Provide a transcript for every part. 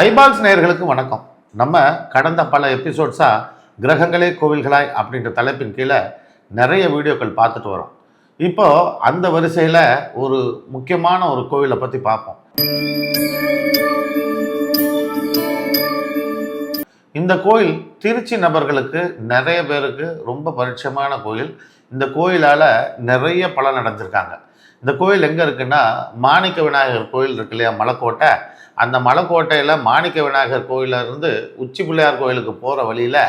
Eyeballs நேயர்களுக்கு வணக்கம். நம்ம கடந்த பல எபிசோட்ஸாக கிரகங்களே கோவில்களாய் அப்படின்ற தலைப்பின் கீழே நிறைய வீடியோக்கள் பார்த்துட்டு வரோம். இப்போ அந்த வரிசையில் ஒரு முக்கியமான ஒரு கோவிலை பற்றி பார்ப்போம். இந்த கோயில் திருச்சி நபர்களுக்கு நிறைய பேருக்கு ரொம்ப பரிட்சயமான கோயில் இந்த கோயிலால் நிறைய பலன் அடைஞ்சிருக்காங்க. இந்த கோயில் எங்கே இருக்குன்னா மாணிக்க விநாயகர் கோயில் இருக்கு இல்லையா மலைக்கோட்டை. அந்த மலைக்கோட்டையில் மாணிக்க விநாயகர் கோயில்ல இருந்து உச்சி பிள்ளையார் கோயிலுக்கு போகிற வழியில்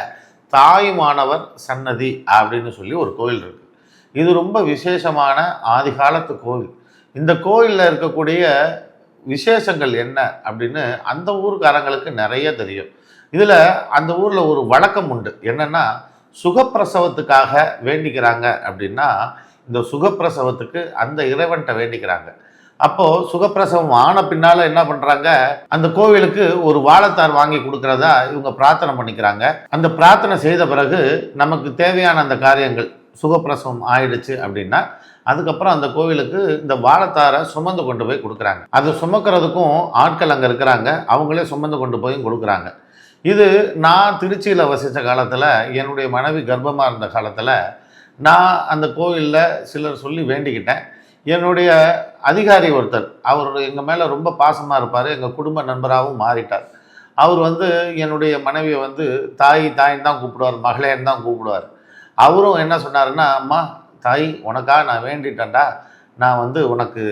தாயுமானவர் சன்னதி அப்படின்னு சொல்லி ஒரு கோயில் இருக்குது இது ரொம்ப விசேஷமான ஆதிகாலத்து கோவில். இந்த கோயிலில் இருக்கக்கூடிய விசேஷங்கள் என்ன அப்படின்னு அந்த ஊருக்காரங்களுக்கு நிறைய தெரியும். இதில் அந்த ஊரில் ஒரு வழக்கம் உண்டு. என்னென்னா சுகப்பிரசவத்துக்காக வேண்டிக்கிறாங்க அப்படின்னா இந்த சுகப்பிரசவத்துக்கு அந்த இறைவன்கிட்ட வேண்டிக்கிறாங்க. அப்போது சுகப்பிரசவம் ஆன பின்னால் என்ன பண்ணுறாங்க அந்த கோவிலுக்கு ஒரு வாழைத்தார் வாங்கி கொடுக்குறதா இவங்க பிரார்த்தனை பண்ணிக்கிறாங்க. அந்த பிரார்த்தனை செய்த பிறகு நமக்கு தேவையான அந்த காரியங்கள் சுகப்பிரசவம் ஆயிடுச்சு அப்படின்னா அதுக்கப்புறம் அந்த கோவிலுக்கு இந்த வாழைத்தாரை சுமந்து கொண்டு போய் கொடுக்குறாங்க. அது சுமக்கிறதுக்கும் ஆட்கள் அங்கே இருக்கிறாங்க. அவங்களே சுமந்து கொண்டு போய் கொடுக்குறாங்க. இது நான் திருச்சியில் வசித்த காலத்தில் என்னுடைய மனைவி கர்ப்பமாக இருந்த காலத்தில் நான் அந்த கோவிலில் சிலர் சொல்லி வேண்டிக்கிட்டேன். என்னுடைய அதிகாரி ஒருத்தர் அவர் எங்கள் மேலே ரொம்ப பாசமாக இருப்பார் எங்கள் குடும்ப நண்பராகவும் மாறிட்டார். அவர் வந்து என்னுடைய மனைவியை வந்து தாய் தாயின்னு தான் கூப்பிடுவார் மகளேன்னு தான் கூப்பிடுவார். அவரும் என்ன சொன்னாருன்னா அம்மா தாய் உனக்காக நான் வேண்டிட்டேன்டா. நான் வந்து உனக்கு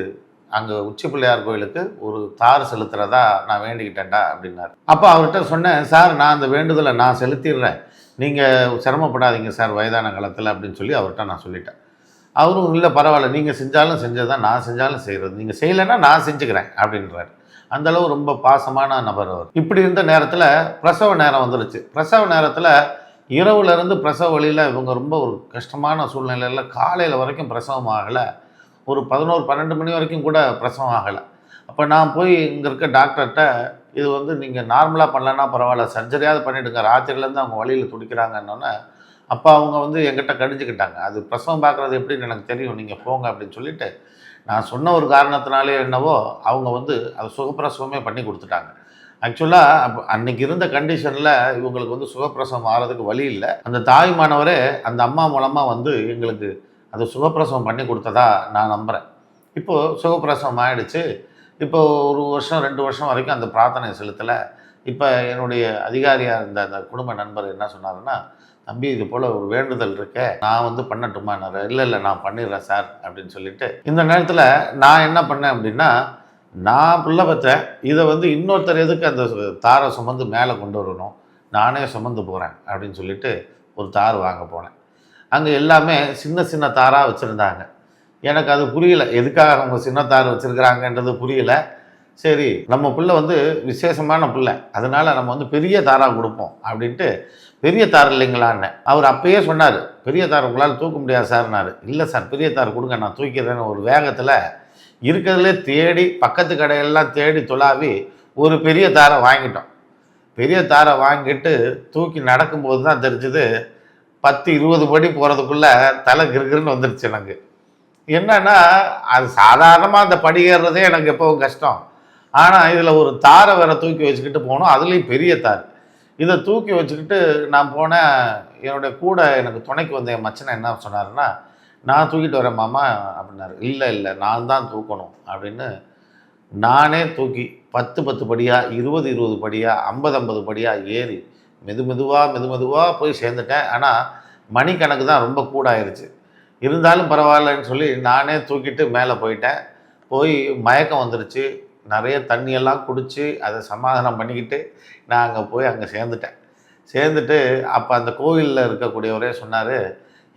அங்கே உச்சி பிள்ளையார் கோயிலுக்கு ஒரு தார் செலுத்துகிறதா நான் வேண்டிக்கிட்டேன்டா அப்படின்னாரு. அப்போ அவர்கிட்ட சொன்னேன் சார் நான் அந்த வேண்டுதலை நான் செலுத்திடுறேன். நீங்கள் சிரமப்படாதீங்க சார் வயதான காலத்தில் அப்படின்னு சொல்லி அவர்கிட்ட நான் சொல்லிட்டேன். அவரும் இல்லை பரவாயில்ல நீங்கள் செஞ்சாலும் செஞ்சது தான் நான் செஞ்சாலும் செய்கிறது நீங்கள் செய்யலைன்னா நான் செஞ்சுக்கிறேன் அப்படின்றாரு. அந்தளவு ரொம்ப பாசமான நபர் அவர். இப்படி இருந்த நேரத்தில் பிரசவ நேரம் வந்துருச்சு. பிரசவ நேரத்தில் இரவுலேருந்து பிரசவ வழியில் இவங்க ரொம்ப ஒரு கஷ்டமான சூழ்நிலையில் காலையில் வரைக்கும் பிரசவம் ஆகலை. ஒரு பதினோரு பன்னெண்டு மணி வரைக்கும் கூட பிரசவம் ஆகலை. அப்போ நான் போய் இங்கே இருக்க டாக்டர்கிட்ட இது வந்து நீங்கள் நார்மலாக பண்ணலன்னா பரவாயில்ல. சர்ஜரியாவது பண்ணிவிடுங்க ராத்திரிலேருந்து அவங்க வழியில் துடிக்கிறாங்கன்னொன்னே அப்போ அவங்க வந்து எங்கிட்ட கடிஞ்சுக்கிட்டாங்க. அது பிரசவம் பார்க்குறது எப்படின்னு எனக்கு தெரியும். நீங்கள் போங்க அப்படின்னு சொல்லிட்டு நான் சொன்ன ஒரு காரணத்தினாலே என்னவோ அவங்க வந்து அது சுகப்பிரசவமே பண்ணி கொடுத்துட்டாங்க. ஆக்சுவலாக அப்போ அன்னைக்கு இருந்த கண்டிஷனில் இவங்களுக்கு வந்து சுகப்பிரசவம் ஆகிறதுக்கு வழி இல்லை. அந்த தாய் மாணவரே அந்த அம்மா மூலமாக வந்து எங்களுக்கு அது சுகப்பிரசவம் பண்ணி கொடுத்ததா நான் நம்புகிறேன் இப்போது சுகப்பிரசவம் ஆயிடுச்சு. இப்போ ஒரு வருஷம் ரெண்டு வருஷம் வரைக்கும் அந்த பிரார்த்தனை செலுத்தலை. இப்போ என்னுடைய அதிகாரியாக இருந்த அந்த குடும்ப நண்பர் என்ன சொன்னாருன்னா தம்பி இது போல் ஒரு வேண்டுதல் இருக்க. நான் வந்து பண்ணட்டுமான்னாரு இல்லை இல்லை நான் பண்ணிடுறேன் சார் அப்படின்னு சொல்லிட்டு. இந்த நேரத்தில் நான் என்ன பண்ணேன் அப்படின்னா நான் பிள்ளை பற்றேன் இதை வந்து இன்னொருத்தர் எதுக்கு அந்த தாரை சுமந்து மேலே கொண்டு வரணும்? நானே சுமந்து போகிறேன் அப்படின்னு சொல்லிட்டு ஒரு தார் வாங்க போனேன். அங்கே எல்லாமே சின்ன சின்ன தாராக வச்சுருந்தாங்க. எனக்கு அது புரியல. எதுக்காக அவங்க சின்ன தார் வச்சுருக்கிறாங்கன்றது புரியல. சரி நம்ம பிள்ளை வந்து விசேஷமான பிள்ளை. அதனால் நம்ம வந்து பெரிய தாராக கொடுப்போம் அப்படின்ட்டு பெரிய தார் இல்லைங்களான்னு அவர் அப்பயே சொன்னார் பெரிய தார் உங்களால் தூக்க முடியாது சார்னாரு இல்லை சார் பெரிய தார் கொடுங்க நான் தூக்கிறேன்னு ஒரு வேகத்தில் இருக்கிறதுலே தேடி பக்கத்து கடையெல்லாம் தேடி துளாவி ஒரு பெரிய தாரை வாங்கிட்டோம். பெரிய தாரை வாங்கிட்டு தூக்கி நடக்கும்போது தான் தெரிஞ்சது பத்து இருபது படி போகிறதுக்குள்ளே தலை கிருகிருன்னு வந்துடுச்சு எனக்கு. என்னன்னா அது சாதாரணமாக அந்த படி ஏறுறதே எனக்கு எப்பவும் கஷ்டம். ஆனால் இதில் ஒரு தாரை வேற தூக்கி வச்சுக்கிட்டு போனோம் அதுலேயும் பெரிய தார். இதை தூக்கி வச்சுக்கிட்டு நான் போனேன் என்னுடைய கூட எனக்கு துணைக்கு வந்த என் மச்சனை என்ன சொன்னாருன்னா நான் தூக்கிட்டு வரேன் மாமா அப்படின்னாரு. இல்லை இல்லை நான் தான் தூக்கணும் அப்படின்னு நானே தூக்கி பத்து பத்து படியாக இருபது இருபது படியாக ஐம்பது ஐம்பது படியாக ஏறி மெது மெதுவாக மெது மெதுவாக போய் சேர்ந்துட்டேன். ஆனால் மணிக்கணக்கு தான் ரொம்ப கூட ஆயிடுச்சு இருந்தாலும் பரவாயில்லன்னு சொல்லி நானே தூக்கிட்டு மேலே போயிட்டேன். போய் மயக்கம் வந்துருச்சு. நிறைய தண்ணியெல்லாம் குடித்து அதை சமாதானம் பண்ணிக்கிட்டு நான் அங்கே போய் அங்கே சேர்ந்துட்டேன். சேர்ந்துட்டு அப்போ அந்த கோவிலில் இருக்கக்கூடியவரே சொன்னார்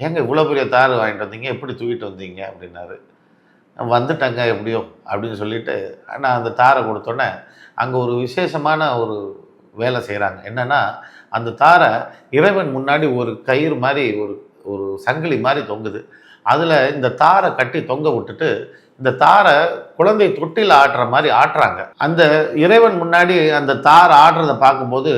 ஏங்க இவ்வளோ பெரிய தார் வாங்கிட்டு வந்தீங்க? எப்படி தூக்கிட்டு வந்தீங்க? அப்படின்னாரு. வந்துட்டேங்க எப்படியோ அப்படின்னு சொல்லிட்டு நான் அந்த தாரை கொடுத்தோன்னே அங்கே ஒரு விசேஷமான ஒரு வேலை செய்கிறாங்க. என்னென்னா அந்த தாரை இறைவன் முன்னாடி ஒரு கயிறு மாதிரி ஒரு ஒரு சங்கிலி மாதிரி தொங்குது. அதில் இந்த தாரை கட்டி தொங்க விட்டுட்டு இந்த தாரை குழந்தை தொட்டில் ஆடுற மாதிரி ஆட்டுறாங்க. அந்த இறைவன் முன்னாடி அந்த தாரை ஆடுறத பார்க்கும்போது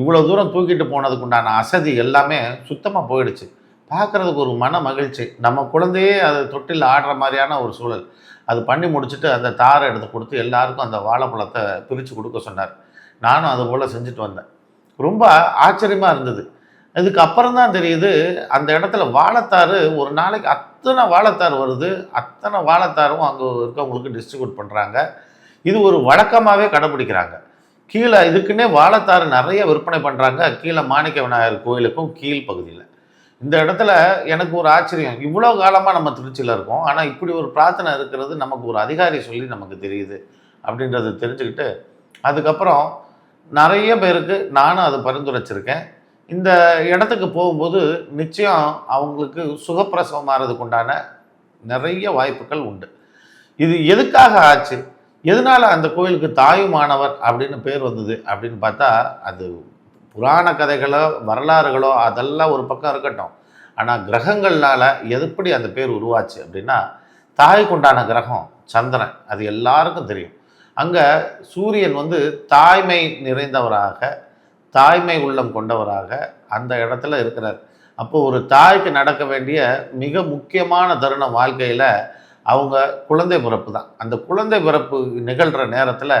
இவ்வளோ தூரம் தூக்கிட்டு போனதுக்கு உண்டான அசதி எல்லாமே சுத்தமாக போயிடுச்சு. பார்க்குறதுக்கு ஒரு மன மகிழ்ச்சி. நம்ம குழந்தையே அது தொட்டில் ஆடுற மாதிரியான ஒரு சூழல். அது பண்ணி முடிச்சுட்டு அந்த தாரை எடுத்து கொடுத்து எல்லாருக்கும் அந்த வாழைப்பழத்தை பிரித்து கொடுக்க சொன்னார். நானும் அது போல் செஞ்சுட்டு வந்தேன். ரொம்ப ஆச்சரியமாக இருந்தது. இதுக்கு அப்புறம் தான் தெரியுது அந்த இடத்துல வாழைத்தாறு ஒரு நாளைக்கு அத்தனை வாழைத்தார் வருது. அத்தனை வாழைத்தாரும் அங்கே இருக்கவங்களுக்கு டிஸ்ட்ரிபியூட் பண்ணுறாங்க இது ஒரு வழக்கமாகவே கடைப்பிடிக்கிறாங்க கீழே இதுக்குன்னே வாழைத்தாறு நிறைய விற்பனை பண்ணுறாங்க கீழே மாணிக்க விநாயகர் கோயிலுக்கும் கீழ் பகுதியில். இந்த இடத்துல எனக்கு ஒரு ஆச்சரியம். இவ்வளோ காலமாக நம்ம திருச்சியில் இருக்கோம். ஆனால் இப்படி ஒரு பிரார்த்தனை இருக்கிறது நமக்கு ஒரு அதிகாரி சொல்லி நமக்கு தெரியுது அப்படின்றத தெரிஞ்சுக்கிட்டு அதுக்கப்புறம் நிறைய பேருக்கு நானும் அதை பரிந்துரைச்சிருக்கேன். இந்த இடத்துக்கு போகும்போது நிச்சயம் அவங்களுக்கு சுகப்பிரசவம் ஆகிறதுக்கு உண்டான நிறைய வாய்ப்புகள் உண்டு. இது எதுக்காக ஆச்சு? எதனால அந்த கோயிலுக்கு தாயுமானவர் அப்படின்னு பேர் வந்தது அப்படின்னு பார்த்தா அது புராண கதைகளோ வரலாறுகளோ அதெல்லாம் ஒரு பக்கம் இருக்கட்டும். ஆனால் கிரகங்கள்னால எப்படி அந்த பேர் உருவாச்சு அப்படின்னா தாய்க்குண்டான கிரகம் சந்திரன். அது எல்லாருக்கும் தெரியும். அங்கே சூரியன் வந்து தாய்மை நிறைந்தவராக தாய்மை உள்ளம் கொண்டவராக அந்த இடத்துல இருக்கிறார். அப்போ ஒரு தாய்க்கு நடக்க வேண்டிய மிக முக்கியமான தருணம் வாழ்க்கையில் அவங்க குழந்தை பிறப்பு தான். அந்த குழந்தை பிறப்பு நிகழ்கிற நேரத்தில்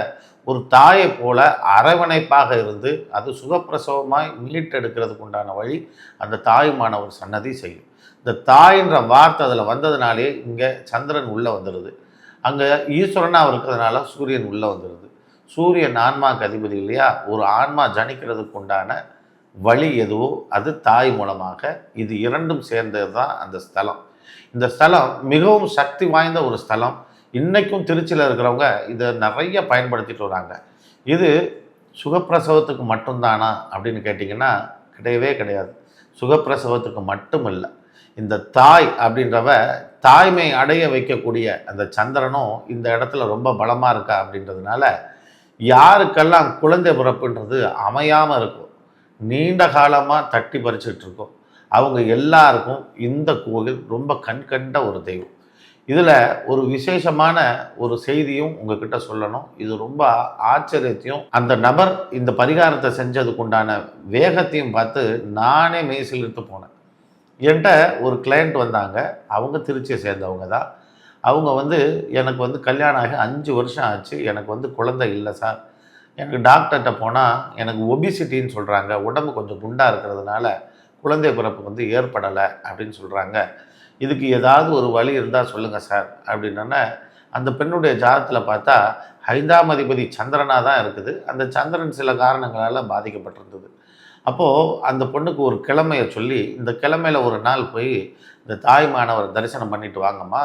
ஒரு தாயை போல அரவணைப்பாக இருந்து அது சுகப்பிரசவமாய் மீட்டெடுக்கிறதுக்கு உண்டான வழி அந்த தாயுமான ஒரு சன்னதி செய்யும். இந்த தாயின்ற வார்த்தை அதில் வந்ததுனாலே இங்கே சந்திரன் உள்ளே வந்துடுது அங்கே ஈஸ்வரனாக இருக்கிறதுனால சூரியன் உள்ளே வந்துடுது சூரியன் ஆன்மாக்கு அதிபதி இல்லையா? ஒரு ஆன்மா ஜனிக்கிறதுக்கு உண்டான வழி எதுவோ அது தாய் மூலமாக இது இரண்டும் சேர்ந்தது தான் அந்த ஸ்தலம். இந்த ஸ்தலம் மிகவும் சக்தி வாய்ந்த ஒரு ஸ்தலம். இன்றைக்கும் திருச்சியில் இருக்கிறவங்க இதை நிறைய பயன்படுத்திட்டு வராங்க. இது சுகப்பிரசவத்துக்கு மட்டும்தானா அப்படின்னு கேட்டிங்கன்னா கிடையவே கிடையாது. சுகப்பிரசவத்துக்கு மட்டும் இல்லை இந்த தாய் அப்படின்றவ தாய்மை அடைய வைக்கக்கூடிய அந்த சந்திரனும் இந்த இடத்துல ரொம்ப பலமாக இருக்கா அப்படின்றதுனால யாருக்கெல்லாம் குழந்தை பிறப்புன்றது அமையாமல் இருக்கும். நீண்ட காலமாக தட்டி பறிச்சுட்டு இருக்கோம். அவங்க எல்லாருக்கும் இந்த கோவில் ரொம்ப கண்கண்ட ஒரு தெய்வம். இதில் ஒரு விசேஷமான ஒரு செய்தியும் உங்ககிட்ட சொல்லணும். இது ரொம்ப ஆச்சரியத்தையும் அந்த நபர் இந்த பரிகாரத்தை செஞ்சதுக்கு உண்டான வேகத்தையும் பார்த்து நானே மெய்சிலிருத்து போனேன். என்கிட்ட ஒரு கிளையண்ட் வந்தாங்க. அவங்க திருச்சியை சேர்ந்தவங்க தான். அவங்க வந்து எனக்கு வந்து கல்யாணம் ஆகி அஞ்சு வருஷம் ஆச்சு. எனக்கு வந்து குழந்தை இல்லை சார் எனக்கு டாக்டர்கிட்ட போனால் எனக்கு ஒபிசிட்டின்னு சொல்கிறாங்க உடம்பு கொஞ்சம் குண்டாக இருக்கிறதுனால குழந்தை பிறப்பு வந்து ஏற்படலை அப்படின்னு சொல்கிறாங்க இதுக்கு ஏதாவது ஒரு வழி இருந்தால் சொல்லுங்கள் சார் அப்படின்னோடனே அந்த பெண்ணுடைய ஜாதத்தில் பார்த்தா ஐந்தாம் அதிபதி சந்திரனாக தான் இருக்குது. அந்த சந்திரன் சில காரணங்களால் பாதிக்கப்பட்டிருந்தது. அப்போது அந்த பொண்ணுக்கு ஒரு கிழமையை சொல்லி இந்த கிழமையில் ஒரு நாள் போய் இந்த தாய்மானவர் தரிசனம் பண்ணிட்டு வாங்கம்மா.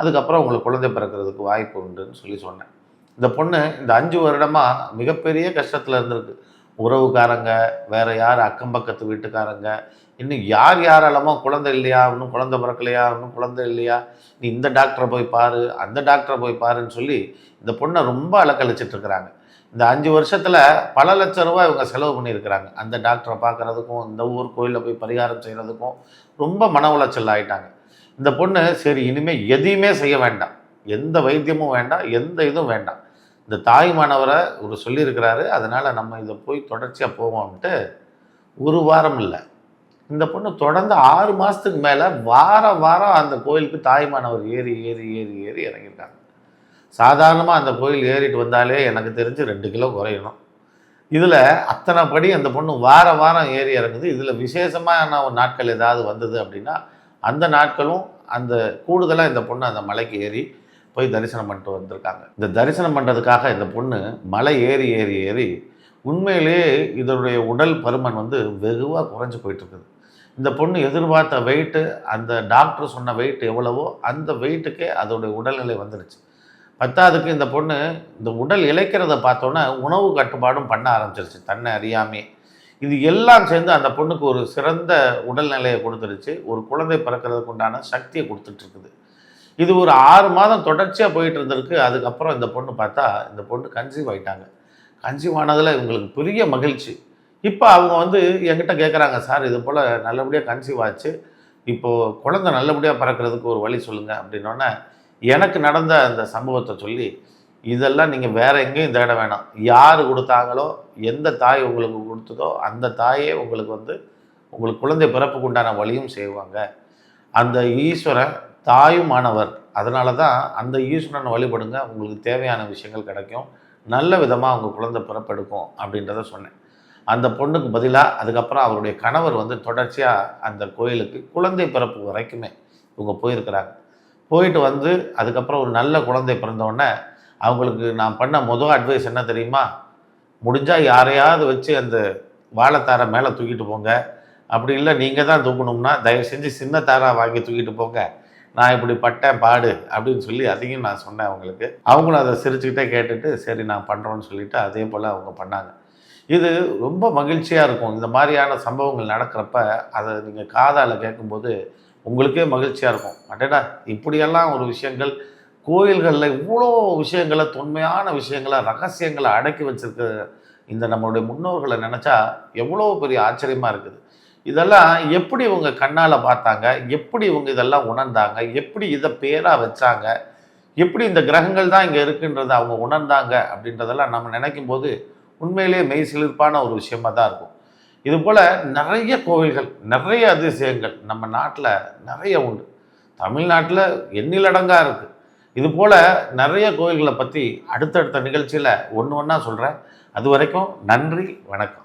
அதுக்கப்புறம் உங்களுக்கு குழந்தை பிறக்கிறதுக்கு வாய்ப்பு உண்டுன்னு சொல்லி சொன்னேன். இந்த பொண்ணு இந்த அஞ்சு வருடமாக மிகப்பெரிய கஷ்டத்தில் இருந்திருக்கு. உறவுக்காரங்க வேறு யார் அக்கம் பக்கத்து வீட்டுக்காரங்க இன்னும் யார் யாராலமோ குழந்தை இல்லையா இன்னும் குழந்தை பிறக்கலையா இன்னும் குழந்தை இல்லையா நீ இந்த டாக்டரை போய் பாரு அந்த டாக்டரை போய் பாருன்னு சொல்லி இந்த பொண்ணை ரொம்ப அலக்கழிச்சிட்ருக்குறாங்க இந்த அஞ்சு வருஷத்தில் பல லட்சம் ரூபாய் இவங்க செலவு பண்ணியிருக்கிறாங்க. அந்த டாக்டரை பார்க்குறதுக்கும் இந்த ஊர் கோயிலில் போய் பரிகாரம் செய்கிறதுக்கும் ரொம்ப மன உளைச்சல் ஆகிட்டாங்க இந்த பொண்ணு சரி இனிமேல் எதையுமே செய்ய வேண்டாம். எந்த வைத்தியமும் வேண்டாம் எந்த இதுவும் வேண்டாம். இந்த தாய்மானவரை ஒரு சொல்லியிருக்கிறாரு அதனால் நம்ம இதை போய் தொடர்ச்சியாக போவோம்ட்டு ஒரு வாரம் இல்லை. இந்த பொண்ணு தொடர்ந்து ஆறு மாதத்துக்கு மேலே வார வாரம் அந்த கோயிலுக்கு தாய்மானவர் ஏறி ஏறி ஏறி ஏறி இறங்கிட்டாங்க சாதாரணமாக அந்த கோயில் ஏறிட்டு வந்தாலே எனக்கு தெரிஞ்சு ரெண்டு கிலோ குறையணும். இதில் அத்தனை படி அந்த பொண்ணு வார வாரம் ஏறி இறங்குது. இதில் விசேஷமான ஒரு நாட்கள் ஏதாவது வந்தது அப்படின்னா அந்த நாட்களும் அந்த கூடுதலாக இந்த பொண்ணு அந்த மலைக்கு ஏறி போய் தரிசனம் பண்ணிட்டு வந்திருக்காங்க. இந்த தரிசனம் பண்ணுறதுக்காக இந்த பொண்ணு மலை ஏறி ஏறி ஏறி உண்மையிலேயே இதனுடைய உடல் பருமன் வந்து வெகுவாக குறைஞ்சி போயிட்டுருக்குது. இந்த பொண்ணு எதிர்பார்த்த வெயிட்டு அந்த டாக்டர் சொன்ன வெயிட் எவ்வளவோ அந்த வெயிட்டுக்கே அதோடைய உடல்நிலை வந்துடுச்சு பத்தாவதுக்கு இந்த பொண்ணு இந்த உடல் இழைக்கிறத பார்த்தோன்னே உணவு கட்டுப்பாடும் பண்ண ஆரம்பிச்சிருச்சு. தன்னை அறியாமே இது எல்லாம் சேர்ந்து அந்த பொண்ணுக்கு ஒரு சிறந்த உடல்நிலையை கொடுத்துருச்சு. ஒரு குழந்தை பிறக்கிறதுக்கு உண்டான சக்தியை கொடுத்துட்ருக்குது. இது ஒரு ஆறு மாதம் தொடர்ச்சியாக போயிட்டு இருந்திருக்கு அதுக்கப்புறம் இந்த பொண்ணு பார்த்தா இந்த பொண்ணு கன்சீவ் ஆயிட்டாங்க. கன்சீவ் ஆனதில் இவங்களுக்கு பெரிய மகிழ்ச்சி. இப்போ அவங்க வந்து என்கிட்ட கேட்குறாங்க சார் இது போல் நல்லபடியாக கன்சீவ் ஆச்சு. இப்போது குழந்தை நல்லபடியாக பிறக்கிறதுக்கு ஒரு வழி சொல்லுங்கள் அப்படின்னோடனே எனக்கு நடந்த அந்த சம்பவத்தை சொல்லி இதெல்லாம் நீங்கள் வேறு எங்கேயும் தேட வேணாம். யார் கொடுத்தாங்களோ எந்த தாய் உங்களுக்கு கொடுத்ததோ அந்த தாயே உங்களுக்கு வந்து உங்களுக்கு குழந்தை பிறப்புக்கு உண்டான வழியும் செய்வாங்க. அந்த ஈஸ்வரன் தாயுமானவர். அதனால தான் அந்த ஈஸ்வரனை வழிபடுங்க. உங்களுக்கு தேவையான விஷயங்கள் கிடைக்கும். நல்ல விதமாக அவங்க குழந்தை பிறப்பெடுக்கும் அப்படின்றத சொன்னேன். அந்த பொண்ணுக்கு பதிலாக அதுக்கப்புறம் அவருடைய கணவர் வந்து தொடர்ச்சியாக அந்த கோயிலுக்கு குழந்தை பிறப்பு வரைக்குமே இவங்க போயிருக்கிறாங்க. போயிட்டு வந்து அதுக்கப்புறம் ஒரு நல்ல குழந்தை பிறந்தவுடனே அவங்களுக்கு நான் பண்ண முதல் அட்வைஸ் என்ன தெரியுமா? முடிஞ்சால் யாரையாவது வச்சு அந்த வாழைத்தாரை மேலே தூக்கிட்டு போங்க. அப்படி இல்லை நீங்கள் தான் தூக்கணும்னா தயவு செஞ்சு சின்ன தாரா வாங்கி தூக்கிட்டு போங்க. நான் இப்படி பட்டேன் பாடு அப்படின்னு சொல்லி அதையும் நான் சொன்னேன் அவங்களுக்கு. அவங்களும் அதை சிரிச்சுக்கிட்டே கேட்டுட்டு சரி நான் பண்ணுறோன்னு சொல்லிட்டு அதே போல் அவங்க பண்ணாங்க. இது ரொம்ப மகிழ்ச்சியாக இருக்கும். இந்த மாதிரியான சம்பவங்கள் நடக்கிறப்ப அதை நீங்கள் காதால் கேட்கும்போது உங்களுக்கே மகிழ்ச்சியாக இருக்கும். அட்டடா இப்படியெல்லாம் ஒரு விஷயங்கள் கோயில்களில் இவ்வளோ விஷயங்களை தொன்மையான விஷயங்களை ரகசியங்களை அடக்கி வச்சுருக்க இந்த நம்மளுடைய முன்னோர்களை நினச்சா எவ்வளோ பெரிய ஆச்சரியமாக இருக்குது. இதெல்லாம் எப்படி இவங்க கண்ணால் பார்த்தாங்க? எப்படி இவங்க இதெல்லாம் உணர்ந்தாங்க? எப்படி இதை பேராக வச்சாங்க? எப்படி இந்த கிரகங்கள் தான் இங்கே இருக்குன்றதை அவங்க உணர்ந்தாங்க? அப்படின்றதெல்லாம் நம்ம நினைக்கும் போது உண்மையிலேயே மெய் சிலிர்ப்பான ஒரு விஷயமாக தான் இருக்கும். இது போல் நிறைய கோவில்கள் நிறைய அதிசயங்கள் நம்ம நாட்டில் நிறைய உண்டு. தமிழ்நாட்டில் எண்ணிலடங்காக இருக்குது இது போல் நிறைய கோவில்களை பற்றி அடுத்தடுத்த நிகழ்ச்சியில் ஒன்று ஒன்றா சொல்கிறேன் அது வரைக்கும் நன்றி வணக்கம்.